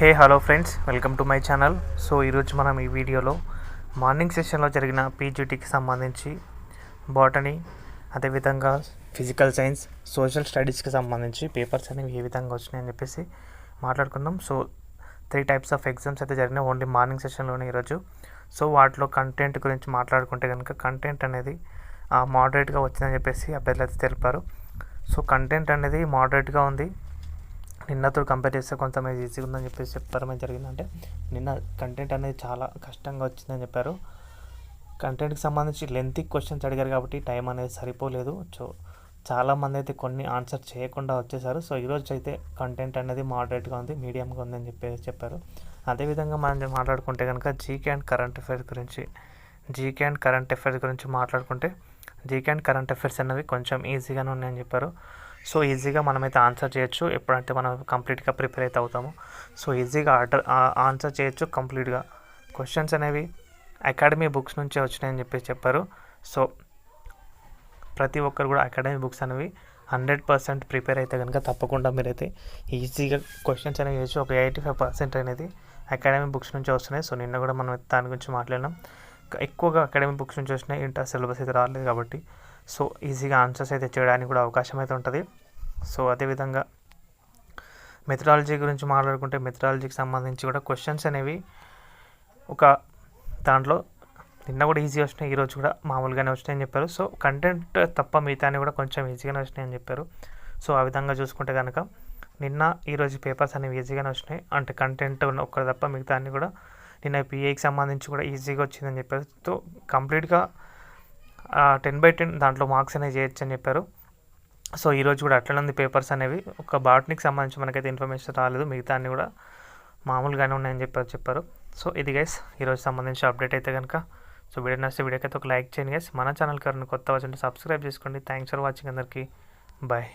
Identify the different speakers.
Speaker 1: Hey hello friends welcome to my channel. So ఈరోజు మనం ఈ వీడియోలో మార్నింగ్ సెషన్లో జరిగిన పీజీటీకి సంబంధించి బాటనీ అదేవిధంగా ఫిజికల్ సైన్స్ సోషల్ స్టడీస్కి సంబంధించి పేపర్స్ అనేవి ఏ విధంగా వచ్చినాయని చెప్పేసి మాట్లాడుకుందాం. So three types of exams అయితే జరిగినాయి ఓన్లీ మార్నింగ్ సెషన్లోనే ఈరోజు. సో వాటిలో కంటెంట్ గురించి మాట్లాడుకుంటే కనుక కంటెంట్ అనేది మోడరేట్గా వచ్చిందని చెప్పేసి అభ్యర్థులు అయితే తెలిపారు. సో కంటెంట్ అనేది మోడరేట్గా ఉంది. నిన్నతో కంపేర్ చేస్తే కొంచెం ఈజీగా ఉందని చెప్పేసి చెప్పడం జరిగిందంటే నిన్న కంటెంట్ అనేది చాలా కష్టంగా వచ్చిందని చెప్పారు. కంటెంట్కి సంబంధించి లెంతీ క్వశ్చన్స్ అడిగారు కాబట్టి టైం అనేది సరిపోలేదు. సో చాలామంది అయితే కొన్ని ఆన్సర్ చేయకుండా వచ్చేసారు. సో ఈరోజు అయితే కంటెంట్ అనేది మోడరేట్గా ఉంది మీడియంగా ఉందని చెప్పేసి చెప్పారు. అదేవిధంగా మనం మాట్లాడుకుంటే కనుక జీకే అండ్ కరెంట్ అఫైర్స్ గురించి జీకే అండ్ కరెంట్ అఫైర్స్ గురించి మాట్లాడుకుంటే జీకే అండ్ కరెంట్ అఫైర్స్ అనేవి కొంచెం ఈజీగానే ఉన్నాయని చెప్పారు. సో ఈజీగా మనమైతే ఆన్సర్ చేయొచ్చు. ఎప్పుడంటే మనం కంప్లీట్గా ప్రిపేర్ అయితే అవుతాము. సో ఈజీగా ఆర్డర్ ఆన్సర్ చేయొచ్చు కంప్లీట్గా. క్వశ్చన్స్ అనేవి అకాడమీ బుక్స్ నుంచే వచ్చినాయని చెప్పేసి చెప్పారు. సో ప్రతి ఒక్కరు కూడా అకాడమీ బుక్స్ అనేవి హండ్రెడ్ పర్సెంట్ ప్రిపేర్ అయితే కనుక తప్పకుండా మీరైతే ఈజీగా క్వశ్చన్స్ అనేవి చేయొచ్చు ఒక ఎయిటీ ఫైవ్ పర్సెంట్ అనేది అకాడమీ బుక్స్ నుంచి వస్తున్నాయి. సో నిన్న కూడా మనం దాని గురించి మాట్లాడినాం. ఎక్కువగా అకాడమీ బుక్స్ నుంచి వచ్చినాయి ఇంటర్ సిలబస్ అయితే రాలేదు కాబట్టి సో ఈజీగా ఆన్సర్స్ అయితే చేయడానికి కూడా అవకాశం అయితే ఉంటుంది. సో అదేవిధంగా మెథడాలజీ గురించి మాట్లాడుకుంటే మెథడాలజీకి సంబంధించి కూడా క్వశ్చన్స్ అనేవి ఒక దాంట్లో నిన్న కూడా ఈజీ వచ్చినాయి ఈరోజు కూడా మామూలుగానే వచ్చినాయని చెప్పారు. సో కంటెంట్ తప్ప మిగతాని కూడా కొంచెం ఈజీగానే వచ్చినాయని చెప్పారు. సో ఆ విధంగా చూసుకుంటే కనుక నిన్న ఈరోజు పేపర్స్ అనేవి ఈజీగానే వచ్చినాయి. అంటే కంటెంట్ ఒక్కరు తప్ప మిగతా అన్ని కూడా నిన్న పిఏకి సంబంధించి కూడా ఈజీగా వచ్చిందని చెప్పారు. సో కంప్లీట్గా టెన్ బై టెన్ దాంట్లో మార్క్స్ అనేవి చేయొచ్చు అని చెప్పారు. సో ఈరోజు కూడా అట్లనే ఉంది పేపర్స్ అనేవి. ఒక బాటనీకి సంబంధించి మనకైతే ఇన్ఫర్మేషన్ రాలేదు. మిగతా అన్ని కూడా మామూలుగానే ఉన్నాయని చెప్పారు చెప్పారు. సో ఇది గైస్ ఈరోజు సంబంధించి అప్డేట్ అయితే కనుక సో వీడియో నచ్చితే వీడియోకి అయితే ఒక లైక్ చేయండి గైస్ మన ఛానల్ ఎవరైనా కొత్త వచ్చి సబ్స్క్రైబ్ చేసుకోండి. థ్యాంక్స్ ఫర్ వాచింగ్ అందరికీ. బాయ్